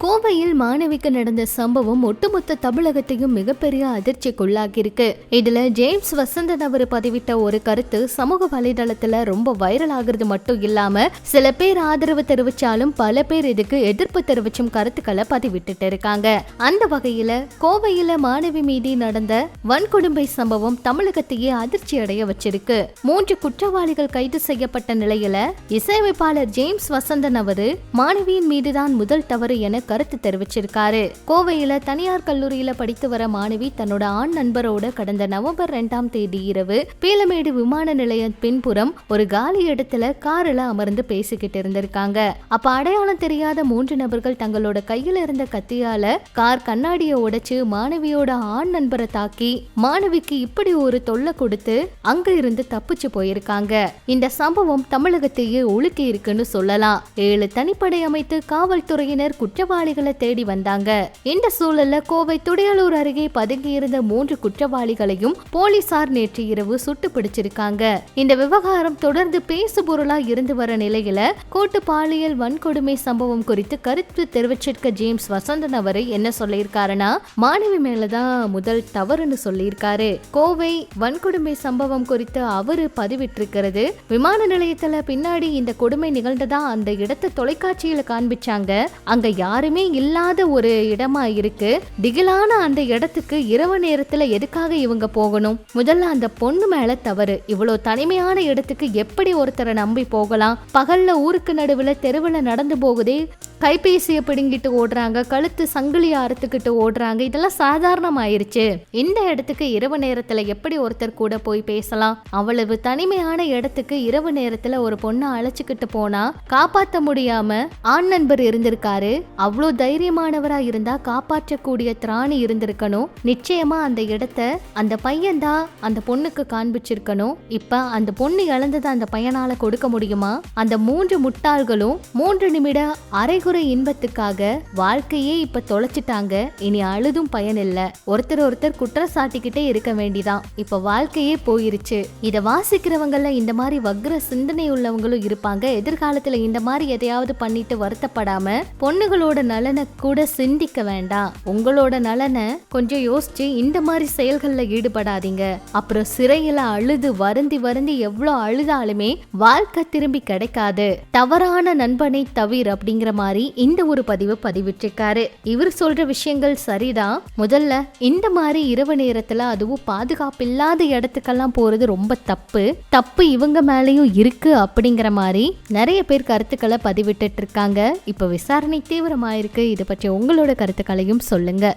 கோவையில் மாணவிக்கு நடந்த சம்பவம் ஒட்டுமொத்த தமிழகத்தையும் மிகப்பெரிய அதிர்ச்சிக்குள்ளாகியிருக்கு இதுல ஜேம்ஸ் வசந்தன் அவர் பதிவிட்ட ஒரு கருத்து சமூக வலைதளத்துல ரொம்ப வைரல் ஆகுறது மட்டும் இல்லாம சில பேர் ஆதரவு தெரிவிச்சாலும் பல பேர் இதுக்கு எதிர்ப்பு தெரிவிச்சும் கருத்துக்களை பதிவிட்டுட்டு இருக்காங்க. அந்த வகையில கோவையில மாணவி மீது நடந்த வன்கொடுமை சம்பவம் தமிழகத்தையே அதிர்ச்சி அடைய வச்சிருக்கு. மூன்று குற்றவாளிகள் கைது செய்யப்பட்ட நிலையில இசையமைப்பாளர் ஜேம்ஸ் வசந்தன் அவரு மாணவியின் மீதுதான் முதல் தவறு என கருத்து தெரிவிச்சிருக்காரு. கோவையில தனியார் கல்லூரியில படித்து வர மாணவி தன்னோட ஆண் நண்பரோட கடந்த நவம்பர் ரெண்டாம் தேதி இரவு பீலமேடு விமான நிலைய பின்புறம் ஒரு காலி இடத்துல காரில் அமர்ந்து பேசிக்கிட்டு இருந்திருக்காங்க. அப்ப அடையாளம் தெரியாத மூன்று நபர்கள் தங்களோட கையில இருந்த கத்தியால கார் கண்ணாடிய உடைச்சு மாணவியோட ஆண் நண்பரை தாக்கி மாணவிக்கு இப்படி ஒரு தொல்லை கொடுத்து அங்க இருந்து தப்பிச்சு போயிருக்காங்க. இந்த சம்பவம் தமிழகத்தையே ஒழுக்கி இருக்குன்னு சொல்லலாம். ஏழு தனிப்படை அமைத்து காவல்துறையினர் குற்றவாளி குற்றவாளிகளை தேடி வந்தாங்க. இந்த சூழல்ல கோவை துடையலூர் அருகே பதுங்கியிருந்த மூன்று குற்றவாளிகளையும் போலீசார் நேற்று இரவு சுட்டு பிடிச்சிருக்காங்க. இந்த விவகாரம் தொடர்ந்து பேசு பொருளா இருந்து வர நிலையில கூட்டு பாலியல் வன்கொடுமை சம்பவம் குறித்து கருத்து தெரிவிச்சிருக்க ஜேம்ஸ் வசந்தன் அவரை என்ன சொல்லியிருக்காருன்னா மாணவி மேலதான் முதல் தவறுன்னு சொல்லியிருக்காரு. கோவை வன்கொடுமை சம்பவம் குறித்து அவரு பதிவிட்டிருக்கிறது. விமான நிலையத்துல பின்னாடி இந்த கொடுமை நிகழ்ந்ததா அந்த இடத்தை தொலைக்காட்சியில காண்பிச்சாங்க. அங்க யாருமே இல்லாத ஒரு இடமா இருக்கு. திகிலான அந்த இடத்துக்கு இரவு நேரத்துல எதுக்காக இவங்க போகணும்? முதல்ல அந்த பொண்ணு மேல தவறு. இவ்வளவு தனிமையான இடத்துக்கு எப்படி ஒருத்தரை நம்பி போகலாம்? பகல்ல ஊருக்கு நடுவுல தெருவுல நடந்து போகுதே கைபேசியை பிடுங்கிட்டு ஓடுறாங்க கழுத்து சங்கிலி அறுத்துக்கிட்டு ஓடுறாங்க இதெல்லாம் சாதாரணமாயிருச்சு. இந்த இடத்துக்கு இரவு நேரத்துல எப்படி ஒருத்தர் கூட போய் பேசலாம்? அவ்வளவு தனிமையான இடத்துக்கு இரவு நேரத்துல ஒரு பொண்ணை அழைச்சிக்கிட்டு போனா காப்பாத்த முடியாம ஆண் நண்பர் இருந்திருக்காரு. அவ்வளோ தைரியமானவரா இருந்தா காப்பாற்றக்கூடிய திராணி இருந்திருக்கணும். நிச்சயமா அந்த இடத்த அந்த பையன் தான் அந்த பொண்ணுக்கு காண்பிச்சிருக்கணும். இப்ப அந்த பொண்ணு இழந்ததை அந்த பையனால கொடுக்க முடியுமா? அந்த மூன்று முட்டாள்களும் மூன்று நிமிட அரை அரைகுறை இன்பத்துக்காக வாழ்க்கையே இப்ப தொலைச்சிட்டாங்க. இனி அழுதும் பயன் இல்ல. ஒருத்தர் ஒருத்தர் குற்றம் சாட்டிக்கிட்டே இருக்க வேண்டிதான். இப்ப வாழ்க்கையே போயிருச்சு. இத வாசிக்கிறவங்கள இந்த மாதிரி வக்ர சிந்தனை உள்ளவங்களும் இருப்பாங்க. எதிர்காலத்துல இந்த மாதிரி எதையாவது பண்ணிட்டு வருத்தப்படாம பொண்ணுகளோட நலனை கூட சிந்திக்க வேண்டாம். உங்களோட நலனை கொஞ்சம் யோசிச்சு இந்த மாதிரி செயல்கள்ல ஈடுபடாதீங்க. அப்புறம் சிறையில அழுது வருந்தி வருந்தி எவ்வளவு அழுதாலுமே வாழ்க்கை திரும்பி கிடைக்காது. தவறான நண்பனை தவிர அப்படிங்கிற மாதிரி இந்த ஒரு பதிவு பதிவிட்டிருக்காரு. இவர் சொல்ற விஷயங்கள் சரிதான். முதல்ல இந்த மாதிரி இரவு நேரத்துல அதுவும் பாதுகாப்பு இல்லாத இடத்துக்கெல்லாம் போறது ரொம்ப தப்பு. தப்பு இவங்க மேலேயும் இருக்கு அப்படிங்கிற மாதிரி நிறைய பேர் கருத்துக்களை பதிவிட்டு இருக்காங்க. இப்ப விசாரணை தீவிரமாயிருக்கு. இது பற்றி உங்களோட கருத்துக்களையும் சொல்லுங்க.